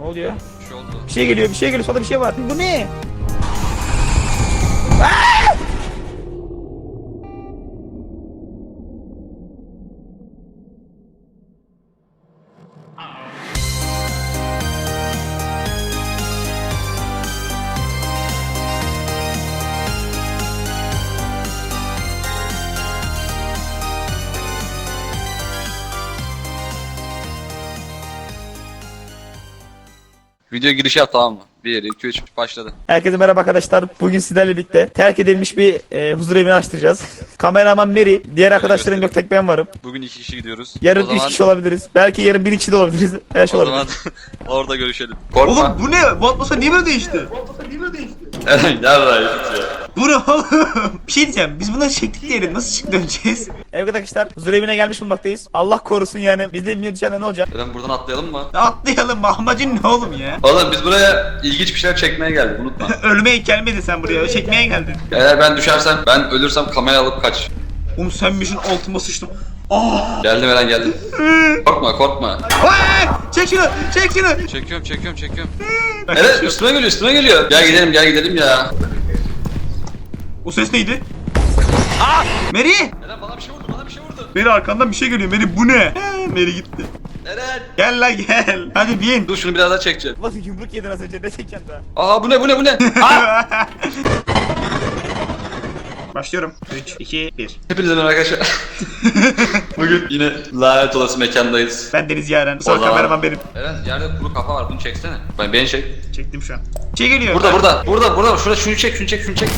Ne oluyor? Bir şey oldu. Bir şey geliyor, bir şey geliyor. Solda bir şey var. Bu ne? Video girişi yap tamam mı? 1, 2, 3 başladı. Herkese merhaba arkadaşlar. Bugün sizlerle birlikte terk edilmiş bir e, huzur evini açtıracağız. Kameraman Mary, diğer arkadaşlarım yok tek ben varım. Bugün iki kişi gidiyoruz. Yarın o zaman, üç kişi olabiliriz. Belki yarın bir kişi de olabiliriz. Her şey O olabilir. zaman orada görüşelim. Korkma. Oğlum bu ne? Bu atmosfer niye böyle değişti? Eren gel buraya git ya. Bu ne oğlum? Bir şey diyeceğim. Biz bunları çektik diyelim. Nasıl çık döneceğiz? Evet arkadaşlar huzur evine gelmiş bulmaktayız. Allah korusun yani. Biz de bilmiyoruz yani ne olacak. Eren buradan atlayalım mı? Atlayalım. Amacın ne oğlum ya? Oğlum biz buraya ilginç bir şeyler çekmeye geldik unutma. Ölmeye gelmedin sen buraya. Çekmeye geldin. Eğer ben düşersem, ben ölürsem kamera alıp kaç. Oğlum sen bir altıma sıçtım. Aa! Geldim Eren geldim. Korkma korkma. Çek şunu! Çek şunu! Çekiyorum çekiyorum çekiyorum. Eren üstüme geliyor üstüme geliyor. Gel gidelim gel gidelim ya. O ses neydi? Aa! Mary! Eren bana bir şey vurdu bana bir şey vurdu. Mary arkandan bir şey geliyor. Mary bu ne? Mary gitti. Eren. Gel lan gel. Hadi bin. Dur şunu biraz daha çekeceğim. Nasıl yumruk yedin az önce ne çekeceksin daha? Aa bu ne bu ne bu ne? Başlıyorum. 3, 2, 1. Hepinize merhaba arkadaşlar. Bugün yine lanet olası mekandayız. Ben Deniz Yaren. Sonra zaman- kameraman benim. Eren yerde kuru kafa var bunu çeksene. Ben beni çek. Çektim şu an. Şey geliyor. Burada burada burada burada şurada şunu çek şunu çek şunu çek.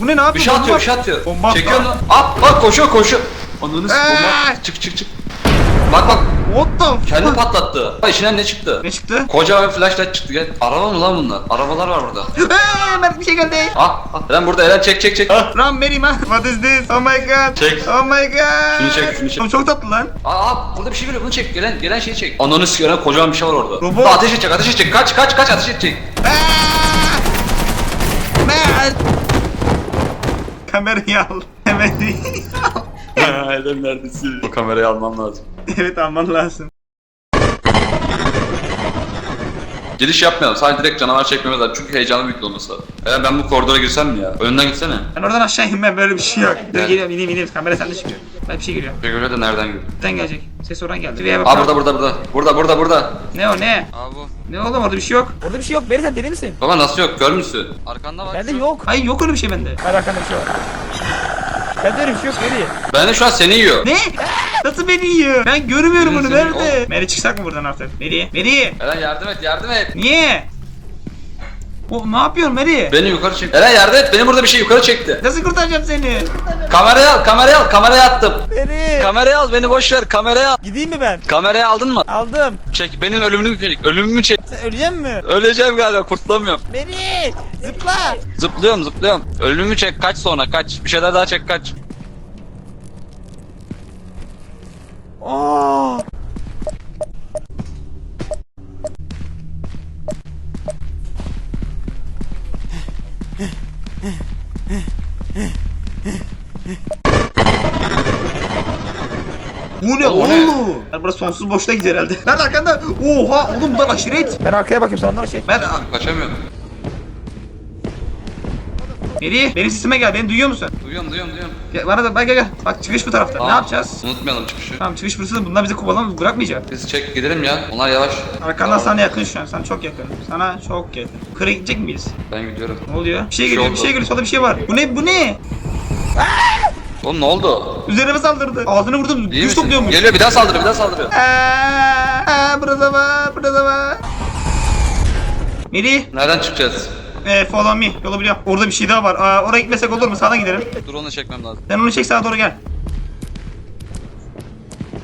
Bu ne ne yapıyor? Bir şey Bomba. atıyor bir şey atıyor. Bomba. Çekiyor lan. At at koşuyor koşuyor. Ananı s- Eee! Çık çık çık. Bak bak What the kendi patlattı. Bak içinden ne çıktı? Ne çıktı? Kocaman bir flashlight çıktı gel. Araba mı lan bunlar? Arabalar var burada. Eee Mert bir şey geldi. Ah, ah. Eren burada Eren çek çek çek. Run Mary man. What is this? Oh my god. Çek. Oh my god. Şunu çek, şunu çek. Oğlum çok tatlı lan. Aa, aa burada bir şey geliyor bunu çek. Gelen gelen şeyi çek. Ananı s- Eren kocaman bir şey var orada. Robot. Aa, Ateş edecek ateş edecek. Kaç kaç kaç ateş edecek. Eee! Mert. Kamerayı al. Kamerayı al. Eren neredesin? Bu kamerayı almam lazım. evet alman lazım. Giriş yapmayalım. Sadece direkt canavar çekmemiz lazım. Çünkü heyecanlı bir olması lazım. Ben bu koridora girsem mi ya? Önden gitsene. Ben oradan aşağı inmem böyle bir şey yok. Dur Evet. geliyorum ineyim ineyim. Kamera sende çıkıyor. Ben bir şey geliyor. Peki öyle de nereden giriyor? Nereden gelecek? Ses oradan geldi. Şuraya bak. Aa burada burada burada. Burada burada burada. Ne o ne? Aa bu. Ne oğlum orada bir şey yok. Orada bir şey yok. Mary sen deli misin? Baba nasıl yok? Görmüşsün. Arkanda bak. Bende yok. Hayır yok öyle bir şey bende. Hayır arkanda bir şey var. Şey yok Mary. Ben de şu an seni yiyor. Ne? Nasıl beni yiyor? Ben görmüyorum Seni- onu seni- nerede? Meri çıksak mı buradan artık? Meri, Meri. Eren yardım et yardım et. Niye? O ne yapıyorsun Meri? Beni yukarı çek. Eren yardım et. Beni burada bir şey yukarı çekti. Nasıl kurtaracağım seni? Kamerayı al kamerayı al kamerayı attım. Mary. Kamerayı al beni boş ver kamerayı al. Gideyim mi ben? Kamerayı aldın mı? Aldım. Çek benim ölümümü mü çek? Ölümümü mü çek? Sen öleceksin mi? Öleceğim galiba kurtulamıyorum. Mary. Zıpla. Zıplıyorum zıplıyorum. Ölümümü çek kaç sonra kaç. Bir şeyler daha çek kaç. Oo. Bu ne Oğlum? Ben burası sonsuz boşluğa gider herhalde. Nerede arkanda? Oha oğlum bunlar aşiret. Ben arkaya bakayım onlara şey. Ben Kaçamıyorum. Meri benim sesime gel beni duyuyor musun? Duyuyorum duyuyorum duyuyorum. Gel, bana da bak gel gel. Bak çıkış bu tarafta. Ne yapacağız? Unutmayalım çıkışı. Tamam çıkış burası bunlar bizi kovalamaz bırakmayacak. Biz çek gidelim ya. Onlar yavaş. Arkandan sana yakın şu an. Sana çok yakın. Sana çok yakın. Kırık gidecek miyiz? Ben gidiyorum. Ne oluyor? Bir şey şey geliyor, bir oldu. şey geliyor. Solda bir şey var. Bu ne? Bu ne? Oğlum ne oldu? Üzerime saldırdı. Ağzını vurdum. İyi Güç misin? topluyormuş. Geliyor bir daha saldırıyor bir daha saldırıyor. Aa, aa, burada var, burada var. Meri, Nereden çıkacağız? e, follow me. Yolu biliyorum. Orada bir şey daha var. Aa, oraya gitmesek olur mu? Sağdan gidelim. Dur onu çekmem lazım. Sen onu çek sağa doğru gel.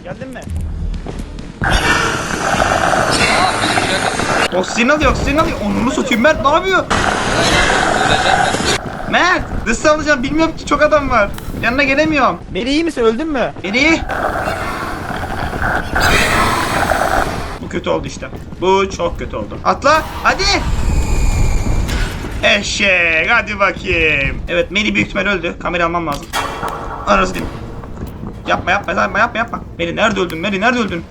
Geldin mi? Aa kaldı. Oksijen alıyor, oksijen alıyor. Onunu satayım. Mert ne yapıyor? Öleceğim ben. Mert, nasıl alacağım bilmiyorum ki çok adam var. Yanına gelemiyorum. Mary iyi misin? Öldün mü? Meri. Bu kötü oldu işte. Bu çok kötü oldu. Atla, hadi. Eşek, hadi bakayım. Evet, Meri büyük ihtimal öldü. Kamera almam lazım. Anasını. Yapma yapma yapma yapma yapma. Meri nerede öldün? Meri nerede öldün?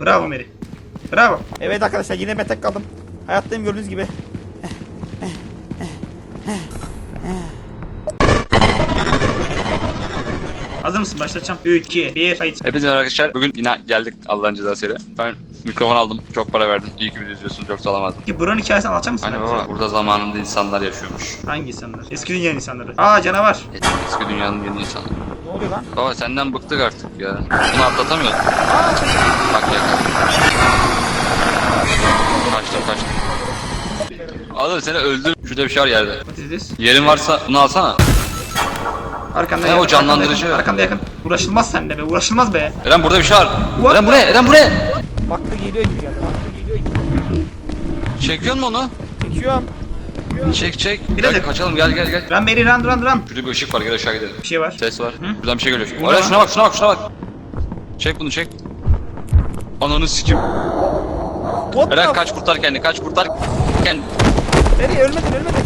Bravo Meri. Bravo. Evet arkadaşlar yine ben tek kaldım. Hayattayım gördüğünüz gibi. Hazır mısın? Başlatacağım. 3, 2, 1, kayıt. Hepinize merhaba arkadaşlar. Bugün yine geldik Allah'ın cezasıyla. Ben mikrofon aldım. Çok para verdim. İyi ki video izliyorsunuz. Yoksa alamazdım. Ki buranın hikayesini anlatacak mısın? Hani baba burada zamanında insanlar yaşıyormuş. Hangi insanlar? Eski dünyanın insanları. Aa canavar. Eski dünyanın yeni insanları. Ne oluyor lan? Baba senden bıktık artık ya. Bunu atlatamıyoruz. Bak yakar. Kaçtım kaçtım. Oğlum seni öldür. Şurada bir şey var yerde. Yerin varsa bunu alsana. Arkanda He, yakın, o canlandırıcı. Arkanda yakın. Uğraşılmaz sende be. Uğraşılmaz be. Eren burada bir şey var. What Eren buraya, Eren buraya. Baktı geliyor gibi geldi. Baktı geliyor gibi. Çekiyor mu onu? Çekiyorum. Çek çek. Biraz Gel da- kaçalım gel gel gel. Run beri run run run. Şurada bir ışık var gel aşağı gidelim. Bir şey var. Ses var. Buradan bir şey geliyor. Ne Eren var? şuna bak şuna bak şuna bak. Çek bunu çek. Ananı sikim. What Eren the kaç kurtar kendini kaç kurtar kendini. Nereye ölmedin ölmedin.